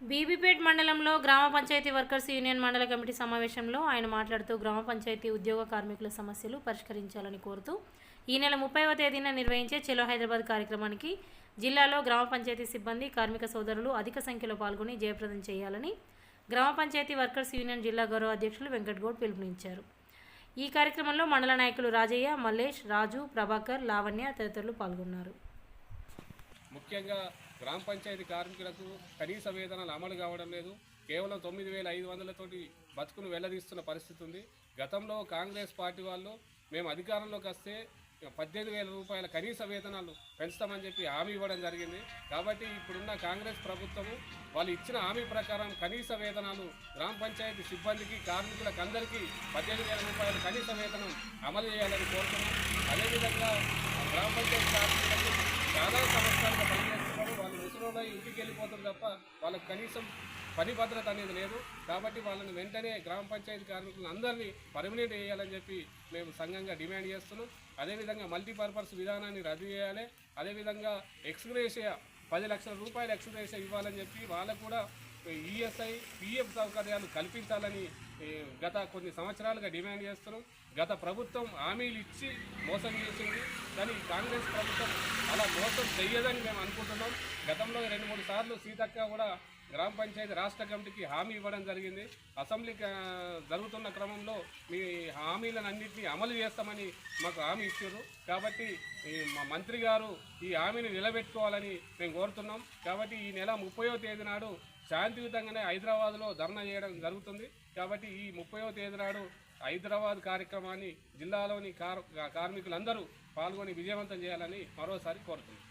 బీబీపేట్ మండలంలో గ్రామ panchayat workers union మండల కమిటీ సమావేశంలో ఆయన మాట్లాడుతూ గ్రామ పంచాయతీ ఉద్యోగ కార్మికుల సమస్యలు పరిష్కరించాలని కోరుతూ ఈ నెల ముప్పైవ తేదీన నిర్వహించే చెలో హైదరాబాద్ కార్యక్రమానికి జిల్లాలో గ్రామ పంచాయతీ సిబ్బంది కార్మిక సోదరులు అధిక సంఖ్యలో పాల్గొని జయప్రదం చేయాలని గ్రామ పంచాయతీ వర్కర్స్ యూనియన్ జిల్లా గౌరవ అధ్యక్షులు వెంకట్గౌడ్ పిలుపునిచ్చారు. ఈ కార్యక్రమంలో మండల నాయకులు రాజయ్య మల్లేష్ రాజు ప్రభాకర్ లావణ్య తదితరులు పాల్గొన్నారు. ముఖ్యంగా గ్రామ పంచాయతీ కార్మికులకు కనీస వేతనాలు అమలు కావడం లేదు. కేవలం తొమ్మిది వేల ఐదు వందలతోటి బతుకును వెల్లదీస్తున్న పరిస్థితి ఉంది. గతంలో కాంగ్రెస్ పార్టీ వాళ్ళు మేము అధికారంలోకి వస్తే పద్దెనిమిది వేల రూపాయల కనీస వేతనాలు పెంచుతామని చెప్పి హామీ ఇవ్వడం జరిగింది. కాబట్టి ఇప్పుడున్న కాంగ్రెస్ ప్రభుత్వము వాళ్ళు ఇచ్చిన హామీ ప్రకారం కనీస వేతనాలు గ్రామ పంచాయతీ సిబ్బందికి కార్మికులకు అందరికీ పద్దెనిమిది వేల రూపాయల కనీస వేతనం అమలు చేయాలని కోరుతున్నాం. అదేవిధంగా గ్రామ పంచాయతీ కార్మికులకు చాలా సంవత్సరాలుగా పనిచేస్తున్నారు ఇంటికి వెళ్ళిపోతారు తప్ప వాళ్ళకి కనీసం పని భద్రత అనేది లేదు. కాబట్టి వాళ్ళని వెంటనే గ్రామ పంచాయతీ కార్మికులను అందరినీ పర్మనెంట్ చేయాలని చెప్పి మేము సంఘంగా డిమాండ్ చేస్తున్నాం. అదేవిధంగా మల్టీపర్పస్ విధానాన్ని రద్దు చేయాలి. అదేవిధంగా ఎక్స్గ్రేషియా పది లక్షల రూపాయలు ఎక్స్గ్రేషియా ఇవ్వాలని చెప్పి వాళ్ళకు కూడా ఈఎస్ఐ పిఎఫ్ సౌకర్యాలు కల్పించాలని గత కొన్ని సంవత్సరాలుగా డిమాండ్ చేస్తున్నాం. గత ప్రభుత్వం హామీలు ఇచ్చి మోసం చేసింది. కానీ కాంగ్రెస్ ప్రభుత్వం అలా మోసం చెయ్యదని మేము అనుకుంటున్నాం. గతంలో రెండు మూడు సార్లు సీతక్క కూడా గ్రామ పంచాయతీ రాష్ట్ర కమిటీకి హామీ ఇవ్వడం జరిగింది. అసెంబ్లీ జరుగుతున్న క్రమంలో మీ హామీలను అన్నింటినీ అమలు చేస్తామని మాకు హామీ ఇచ్చారు. కాబట్టి ఈ మా మంత్రి గారు ఈ హామీని నిలబెట్టుకోవాలని మేము కోరుతున్నాం. కాబట్టి ఈ నెల ముప్పయో తేదీ నాడు శాంతియుతంగానే హైదరాబాద్లో ధర్నా చేయడం జరుగుతుంది. కాబట్టి ఈ ముప్పయో తేదీ నాడు హైదరాబాద్ కార్యక్రమాన్ని జిల్లాలోని కార్ కార్మికులందరూ పాల్గొని విజయవంతం చేయాలని మరోసారి కోరుతున్నాను